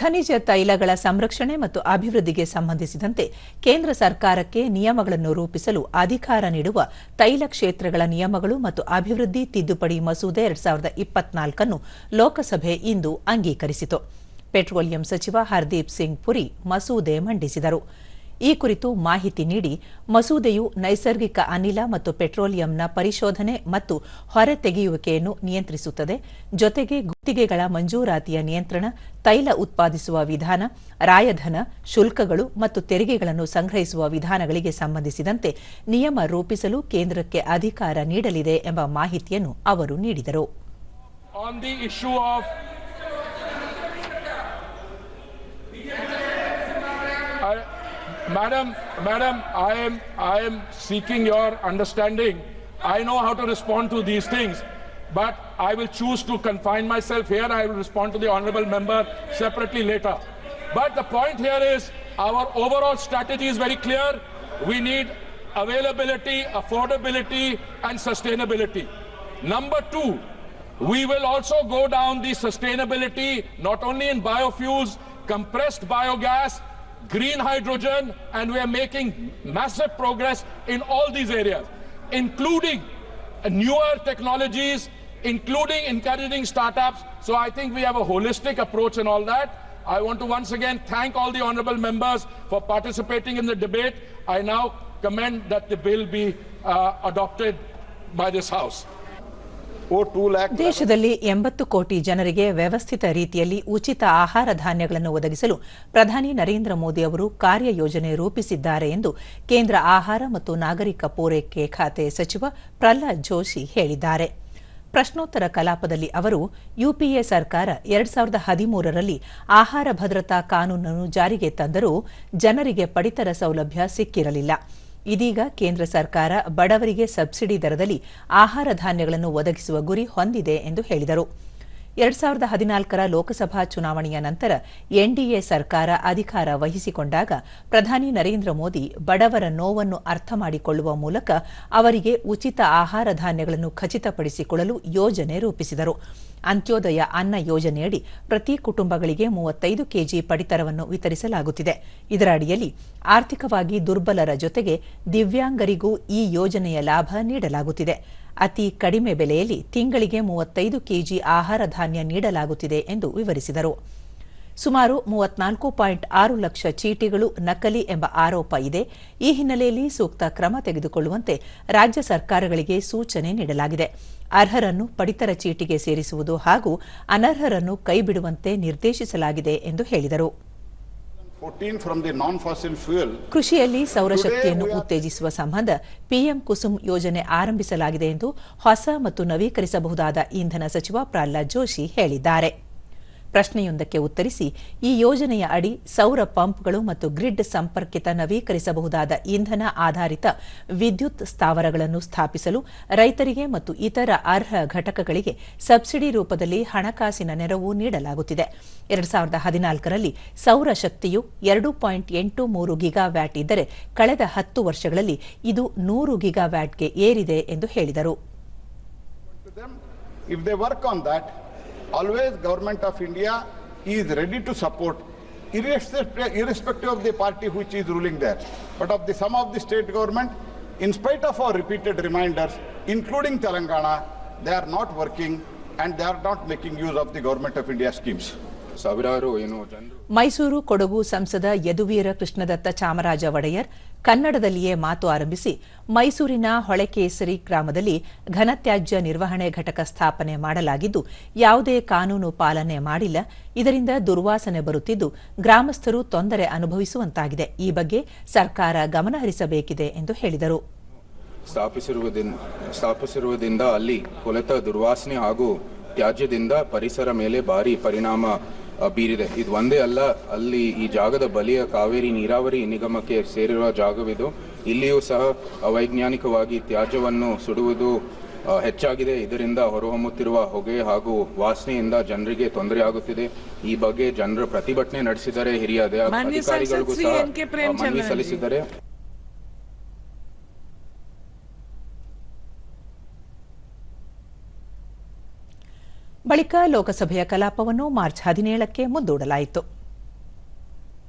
ಖನಿಜ ತೈಲಗಳ ಸಂರಕ್ಷಣೆ ಮತ್ತು ಅಭಿವೃದ್ಧಿಗೆ ಸಂಬಂಧಿಸಿದಂತೆ ಕೇಂದ್ರ ಸರ್ಕಾರಕ್ಕೆ ನಿಯಮಗಳನ್ನು ರೂಪಿಸಲು ಅಧಿಕಾರ ನೀಡುವ ತೈಲ ಕ್ಷೇತ್ರಗಳ ನಿಯಮಗಳು ಮತ್ತು ಅಭಿವೃದ್ಧಿ ತಿದ್ದುಪಡಿ ಮಸೂದೆ ಎರಡ್ ಸಾವಿರದ ಇಪ್ಪತ್ನಾಲ್ಕನ್ನು ಲೋಕಸಭೆ ಇಂದು ಅಂಗೀಕರಿಸಿತು. ಪೆಟ್ರೋಲಿಯಂ ಸಚಿವ ಹರ್ದೀಪ್ ಸಿಂಗ್ ಪುರಿ ಮಸೂದೆ ಮಂಡಿಸಿದರು. ಈ ಕುರಿತು ಮಾಹಿತಿ ನೀಡಿ ಮಸೂದೆಯು ನೈಸರ್ಗಿಕ ಅನಿಲ ಮತ್ತು ಪೆಟ್ರೋಲಿಯಂನ ಪರಿಶೋಧನೆ ಮತ್ತು ಹೊರತೆಗೆಯುವಿಕೆಯನ್ನು ನಿಯಂತ್ರಿಸುತ್ತದೆ. ಜೊತೆಗೆ ಗುತ್ತಿಗೆಗಳ ಮಂಜೂರಾತಿಯ ನಿಯಂತ್ರಣ, ತೈಲ ಉತ್ಪಾದಿಸುವ ವಿಧಾನ, ರಾಯಧನ, ಶುಲ್ಕಗಳು ಮತ್ತು ತೆರಿಗೆಗಳನ್ನು ಸಂಗ್ರಹಿಸುವ ವಿಧಾನಗಳಿಗೆ ಸಂಬಂಧಿಸಿದಂತೆ ನಿಯಮ ರೂಪಿಸಲು ಕೇಂದ್ರಕ್ಕೆ ಅಧಿಕಾರ ನೀಡಲಿದೆ ಎಂಬ ಮಾಹಿತಿಯನ್ನು ಅವರು ನೀಡಿದರು. Madam madam i am i am seeking your understanding. I know how to respond to these things but i will choose to confine myself here. I will respond to the honorable member separately later. But the point here is our overall strategy is very clear. We need availability affordability and sustainability. Number 2 we will also go down the sustainability not only in biofuels, compressed biogas, green hydrogen, and we are making massive progress in all these areas, including newer technologies, including encouraging startups. So I think we have a holistic approach in all that. I want to once again thank all the honorable members for participating in the debate. I now commend that the bill be uh, adopted by this House. ದೇಶದಲ್ಲಿ ಎಂಬತ್ತು ಕೋಟಿ ಜನರಿಗೆ ವ್ಯವಸ್ಥಿತ ರೀತಿಯಲ್ಲಿ ಉಚಿತ ಆಹಾರ ಧಾನ್ಯಗಳನ್ನು ಒದಗಿಸಲು ಪ್ರಧಾನಿ ನರೇಂದ್ರ ಮೋದಿ ಅವರು ಕಾರ್ಯಯೋಜನೆ ರೂಪಿಸಿದ್ದಾರೆ ಎಂದು ಕೇಂದ್ರ ಆಹಾರ ಮತ್ತು ನಾಗರಿಕ ಪೂರೈಕೆ ಖಾತೆ ಸಚಿವ ಪ್ರಹ್ಲಾದ್ ಜೋಶಿ ಹೇಳಿದ್ದಾರೆ. ಪ್ರಶ್ನೋತ್ತರ ಕಲಾಪದಲ್ಲಿ ಅವರು ಯುಪಿಎ ಸರ್ಕಾರ ಎರಡ್ ಸಾವಿರದ ಹದಿಮೂರರಲ್ಲಿ ಆಹಾರ ಭದ್ರತಾ ಕಾನೂನನ್ನು ಜಾರಿಗೆ ತಂದರೂ ಜನರಿಗೆ ಪಡಿತರ ಸೌಲಭ್ಯ ಸಿಕ್ಕಿರಲಿಲ್ಲ. ಇದೀಗ ಕೇಂದ್ರ ಸರ್ಕಾರ ಬಡವರಿಗೆ ಸಬ್ಸಿಡಿ ದರದಲ್ಲಿ ಆಹಾರ ಧಾನ್ಯಗಳನ್ನು ಒದಗಿಸುವ ಗುರಿ ಹೊಂದಿದೆ ಎಂದು ಹೇಳಿದರು. ಎರಡ್ ಸಾವಿರದ ಹದಿನಾಲ್ಕರ ಲೋಕಸಭಾ ಚುನಾವಣೆಯ ನಂತರ ಎನ್ಡಿಎ ಸರ್ಕಾರ ಅಧಿಕಾರ ವಹಿಸಿಕೊಂಡಾಗ ಪ್ರಧಾನಿ ನರೇಂದ್ರ ಮೋದಿ ಬಡವರ ನೋವನ್ನು ಅರ್ಥ ಮಾಡಿಕೊಳ್ಳುವ ಮೂಲಕ ಅವರಿಗೆ ಉಚಿತ ಆಹಾರ ಧಾನ್ಯಗಳನ್ನು ಖಚಿತಪಡಿಸಿಕೊಳ್ಳಲು ಯೋಜನೆ ರೂಪಿಸಿದರು. ಅಂತ್ಯೋದಯ ಅನ್ನ ಯೋಜನೆಯಡಿ ಪ್ರತಿ ಕುಟುಂಬಗಳಿಗೆ ಮೂವತ್ತೈದು ಕೆಜಿ ಪಡಿತರವನ್ನು ವಿತರಿಸಲಾಗುತ್ತಿದೆ. ಇದರ ಅಡಿಯಲ್ಲಿ ಆರ್ಥಿಕವಾಗಿ ದುರ್ಬಲರ ಜೊತೆಗೆ ದಿವ್ಯಾಂಗರಿಗೂ ಈ ಯೋಜನೆಯ ಲಾಭ ನೀಡಲಾಗುತ್ತಿದೆ. ಅತಿ ಕಡಿಮೆ ಬೆಲೆಯಲ್ಲಿ ತಿಂಗಳಿಗೆ ಮೂವತ್ತೈದು ಕೆಜಿ ಆಹಾರ ಧಾನ್ಯ ನೀಡಲಾಗುತ್ತಿದೆ ಎಂದು ವಿವರಿಸಿದರು. ಸುಮಾರು ಮೂವತ್ನಾಲ್ಕು ಪಾಯಿಂಟ್ ಆರು ಲಕ್ಷ ಚೀಟಿಗಳು ನಕಲಿ ಎಂಬ ಆರೋಪ ಇದೆ. ಈ ಹಿನ್ನೆಲೆಯಲ್ಲಿ ಸೂಕ್ತ ಕ್ರಮ ತೆಗೆದುಕೊಳ್ಳುವಂತೆ ರಾಜ್ಯ ಸರ್ಕಾರಗಳಿಗೆ ಸೂಚನೆ ನೀಡಲಾಗಿದೆ. ಅರ್ಹರನ್ನು ಪಡಿತರ ಚೀಟಿಗೆ ಸೇರಿಸುವುದು ಹಾಗೂ ಅನರ್ಹರನ್ನು ಕೈಬಿಡುವಂತೆ ನಿರ್ದೇಶಿಸಲಾಗಿದೆ ಎಂದು ಹೇಳಿದರು. ಕೃಷಿಯಲ್ಲಿ ಸೌರಶಕ್ತಿಯನ್ನು ಉತ್ತೇಜಿಸುವ ಸಂಬಂಧ ಪಿಎಂ ಕುಸುಮ್ ಯೋಜನೆ ಆರಂಭಿಸಲಾಗಿದೆ ಎಂದು ಹೊಸ ಮತ್ತು ನವೀಕರಿಸಬಹುದಾದ ಇಂಧನ ಸಚಿವ ಪ್ರಹ್ಲಾದ್ ಜೋಶಿ ಹೇಳಿದ್ದಾರೆ. ಪ್ರಶ್ನೆಯೊಂದಕ್ಕೆ ಉತ್ತರಿಸಿ, ಈ ಯೋಜನೆಯ ಅಡಿ ಸೌರ ಪಂಪ್ಗಳು ಮತ್ತು ಗ್ರಿಡ್ ಸಂಪರ್ಕಿತ ನವೀಕರಿಸಬಹುದಾದ ಇಂಧನ ಆಧಾರಿತ ವಿದ್ಯುತ್ ಸ್ಥಾವರಗಳನ್ನು ಸ್ಥಾಪಿಸಲು ರೈತರಿಗೆ ಮತ್ತು ಇತರ ಅರ್ಹ ಘಟಕಗಳಿಗೆ ಸಬ್ಸಿಡಿ ರೂಪದಲ್ಲಿ ಹಣಕಾಸಿನ ನೆರವು ನೀಡಲಾಗುತ್ತಿದೆ. ಎರಡ್ ಸಾವಿರದ ಹದಿನಾಲ್ಕರಲ್ಲಿ ಸೌರ ಶಕ್ತಿಯು ಎರಡು ಪಾಯಿಂಟ್ ಎಂಟು ಮೂರು ಗಿಗಾವ್ಯಾಟ್ ಇದ್ದರೆ ಕಳೆದ ಹತ್ತು ವರ್ಷಗಳಲ್ಲಿ ಇದು ನೂರು ಗಿಗಾವ್ಯಾಟ್ಗೆ ಏರಿದೆ ಎಂದು ಹೇಳಿದರು. Always government of India is ready to support irrespective, of the party which is ruling there. But of the some of the state government, in spite of our repeated reminders, including Telangana, they are not working and they are not making use of the government of India schemes. ಸಾವಿರಾರು ಏನು ಮೈಸೂರು ಕೊಡಗು ಸಂಸದ ಯದುವೀರ ಕೃಷ್ಣದತ್ತ ಚಾಮರಾಜ ಒಡೆಯರ್ ಕನ್ನಡದಲ್ಲಿಯೇ ಮಾತು ಆರಂಭಿಸಿ ಮೈಸೂರಿನ ಹೊಳೆಕೇಸರಿ ಗ್ರಾಮದಲ್ಲಿ ಘನತ್ಯಾಜ್ಯ ನಿರ್ವಹಣೆ ಘಟಕ ಸ್ಥಾಪನೆ ಮಾಡಲಾಗಿದ್ದು ಯಾವುದೇ ಕಾನೂನು ಪಾಲನೆ ಮಾಡಿಲ್ಲ. ಇದರಿಂದ ದುರ್ವಾಸನೆ ಬರುತ್ತಿದ್ದು ಗ್ರಾಮಸ್ಥರು ತೊಂದರೆ ಅನುಭವಿಸುವಂತಾಗಿದೆ. ಈ ಬಗ್ಗೆ ಸರ್ಕಾರ ಗಮನಹರಿಸಬೇಕಿದೆ ಎಂದು ಹೇಳಿದರು. ಸ್ಥಾಪಿಸಿರುವುದರಿಂದ ಅಲ್ಲಿ ಕೊಲೆತ ದುರ್ವಾಸನೆ ಹಾಗೂ ತ್ಯಾಜ್ಯದಿಂದ ಪರಿಸರ ಮೇಲೆ ಭಾರಿ ಪರಿಣಾಮ ಬೀರಿದೆ. ಇದು ಒಂದೇ ಅಲ್ಲ ಅಲ್ಲಿ ಈ ಜಾಗದ ಬಲಿಯ ಕಾವೇರಿ ನೀರಾವರಿ ನಿಗಮಕ್ಕೆ ಸೇರಿರುವ ಜಾಗವಿದು. ಇಲ್ಲಿಯೂ ಸಹ ಅವೈಜ್ಞಾನಿಕವಾಗಿ ತ್ಯಾಜ್ಯವನ್ನು ಸುಡುವುದು ಹೆಚ್ಚಾಗಿದೆ. ಇದರಿಂದ ಹೊರಹೊಮ್ಮುತ್ತಿರುವ ಹೊಗೆ ಹಾಗೂ ವಾಸನೆಯಿಂದ ಜನರಿಗೆ ತೊಂದರೆ ಆಗುತ್ತಿದೆ. ಈ ಬಗ್ಗೆ ಜನರು ಪ್ರತಿಭಟನೆ ನಡೆಸಿದರೆ ಹಿರಿಯ ಅಧಿಕಾರಿಗಳಿಗೂ ಸಹ ಮನವಿ. ಸಲ್ಲಿಸಿದ್ದಾರೆ ಬಳಿಕ ಲೋಕಸಭೆಯ ಕಲಾಪವನ್ನು ಮಾರ್ಚ್ ಹದಿನೇಳಕ್ಕೆ ಮುಂದೂಡಲಾಯಿತು.